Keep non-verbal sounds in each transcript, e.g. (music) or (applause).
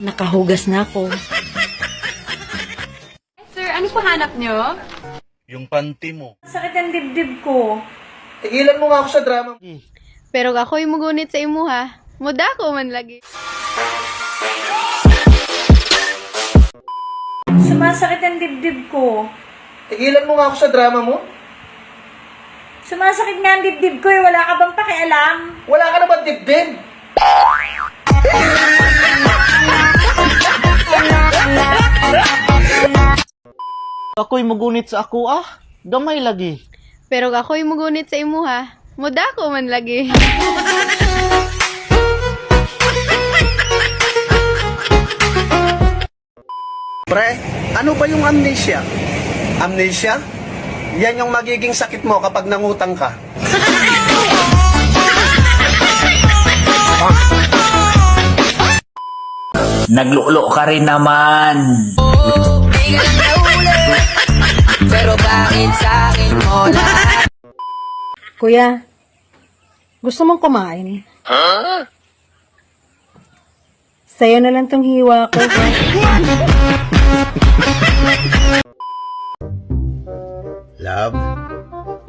Nakahugas na ako. Sir, ano po hanap nyo? Yung panty mo. Sakit ang dibdib ko. Tigilan mo nga ako sa drama. Pero ako'y mugunit sa imo ha. Muda ko man lagi. Sumasakit ang dibdib ko. Tigilan mo nga ako sa drama mo. Sumasakit nga ang dibdib ko eh. Wala ka bang pakialam? Wala ka naman dibdib. Ako'y mugunit sa ako ah. Gamay lagi. Pero ako'y mugunit sa imo ha. Muda ko man lagi. Pre, ano ba yung amnesia? Amnesia? Yan yung magiging sakit mo kapag nangutang ka. Naglulo ka rin naman. Kuya, gusto mong kumain? Sa'yo na lang tong hiwa ko. Love,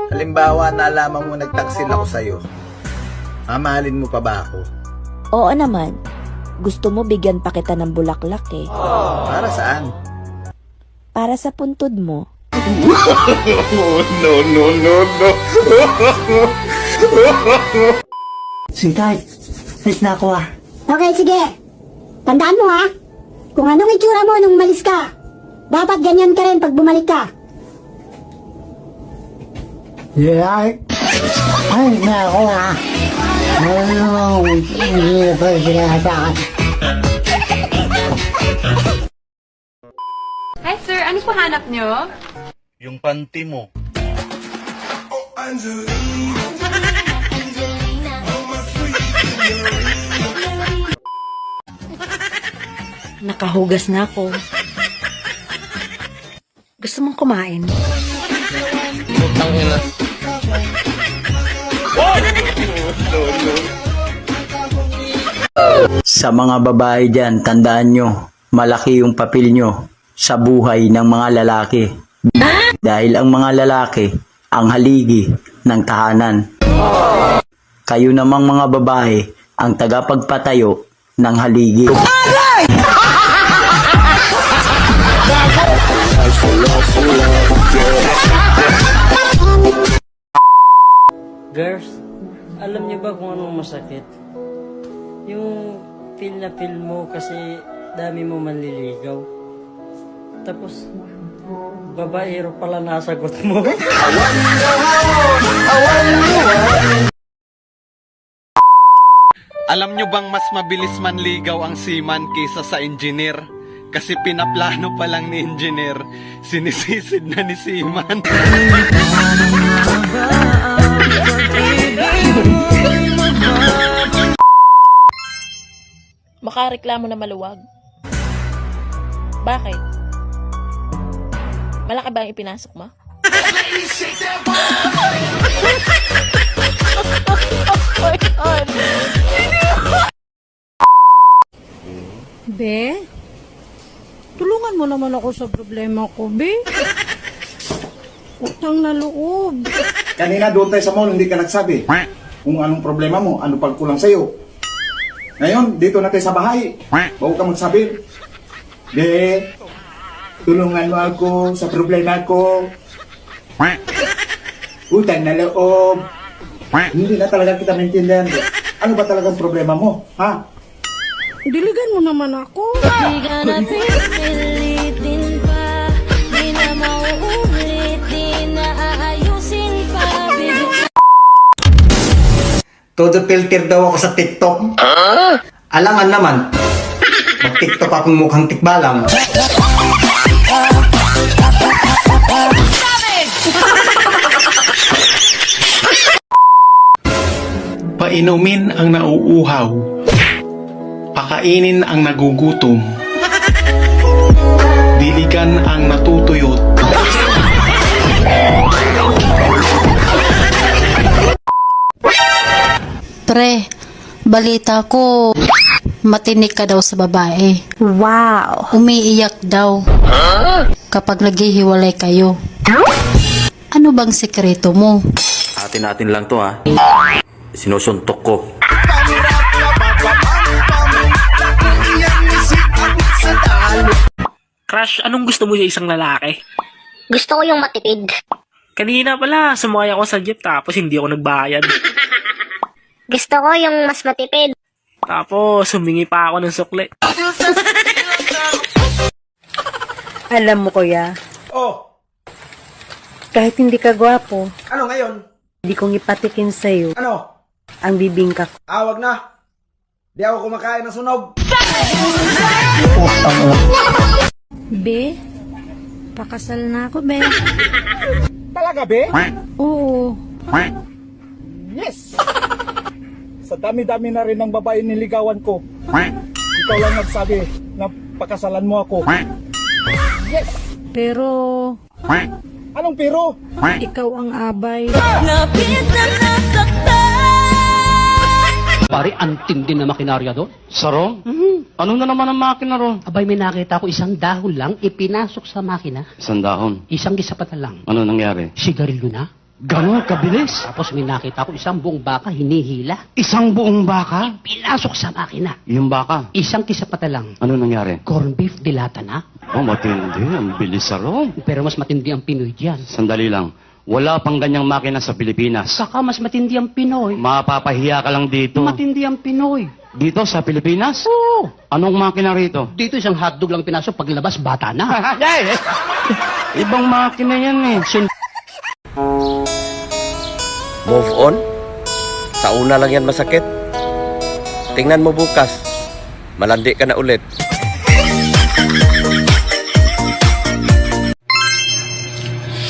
halimbawa nalaman mo nagtaksil ako sa'yo. Mamahalin mo pa ba ako? Oo naman. Gusto mo bigyan pa kita ng bulaklak eh. Para saan? Para sa puntod mo. (laughs) Sweetheart, (laughs) alis na ako ah. Okay, sige. Tandaan mo ha. Kung anong itsura mo nung umalis ka, dapat ganyan ka rin pag bumalik ka. Yeah. Ay, na ako ah. Ano, hindi pa sila sa akin. Hi sir, ano po hanap nyo? Yung panty mo. (laughs) Nakahugas na ako. Gusto mong kumain? Sa mga babae dyan, tandaan nyo, malaki yung papel nyo sa buhay ng mga lalaki. Dahil ang mga lalaki, ang haligi ng tahanan. Kayo namang mga babae, ang tagapagpatayo ng haligi. Girls, alam niyo ba kung anong masakit? Yung feel na feel mo kasi dami mo manliligaw. Tapos, babaero pala nasagot mo. (laughs) Alam nyo bang mas mabilis manligaw ang seaman kaysa sa engineer? Kasi pinaplano pa lang ni engineer, sinisisid na ni seaman. Makareklamo na maluwag. Bakit? Malaki ba ang ipinasok mo? Be, tulungan mo naman ako sa problema ko, Be. Utang na loob. Kanina doon tayo sa mall, hindi ka nagsabi. Kung anong problema mo, ano pag kulang sa'yo. Ngayon, dito na tayo sa bahay. Bago ka magsabi. De, tulungan mo ako sa problema ko. Utang na loob. Hindi na talaga kita maintindihan. Ano ba talagang problema mo? Ha? Diligan mo naman ako. Todo filter daw ako sa TikTok. Alangan naman. Mag-TikTok akong mukhang tikbalang. (laughs) Painumin ang nauuhaw. Pakainin ang nagugutom. Diligan ang natutuyot. Pre, balita ko. Matinik ka daw sa babae. Wow! Umiiyak daw. Kapag naghihiwalay kayo. Ano bang sekreto mo? Atin natin lang to ha. Sinusuntok ko. Crush, anong gusto mo sa isang lalaki? Gusto ko yung matipid. Kanina pala, sumakay ako sa jeep tapos hindi ako nagbayad. Gusto ko yung mas matipid. Tapos, humingi pa ako ng sukli. Alam mo, kuya, Oh, kahit hindi ka gwapo, ano ngayon? hindi kong ipatikin sa'yo Ano? Ang bibingka ko. Awag na. Di ako kumakain ng sunog. Be, pakasal na ako, be. Talaga, be? Oo. Yes! Sa dami-dami na rin ng babae niligawan ko. Ikaw lang nagsabi na pakasalan mo ako. Yes! Pero, Anong pero? ikaw ang abay. Pare, antindi na makinarya doon. Sarong? Ano na naman ang makina ron? Abay, may nakita ko isang dahon lang ipinasok sa makina. Isang dahon. Isang gisapatan lang. Ano nangyari? Sigarilyo na. Ganon, kabilis. Tapos may nakita ko isang buong baka hinihila. Isang buong baka? Pinasok sa makina. Yung baka. Isang kisapata lang. Ano nangyari? Corn beef dilata na. Oh, matindi. Ang bilis sarong. Pero mas matindi ang Pinoy diyan. Sandali lang. Wala pang ganyang makina sa Pilipinas. Saka mas matindi ang Pinoy. Mapapahiya ka lang dito. Matindi ang Pinoy. Dito sa Pilipinas? Oo. Anong makina rito? Dito isang hotdog lang pinasok, paglabas bata na. (laughs) Ibang makina yan eh. Move on? Sa una lang yan masakit. Tingnan mo bukas. Malandi ka na ulit.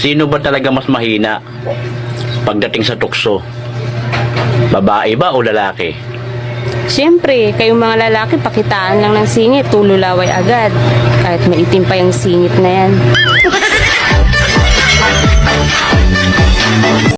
Sino ba talaga mas mahina pagdating sa tukso? Babae ba o lalaki? Siyempre, kayong mga lalaki, pakitaan lang ng singit, tululaway agad. Kahit maitim pa yung singit na yan.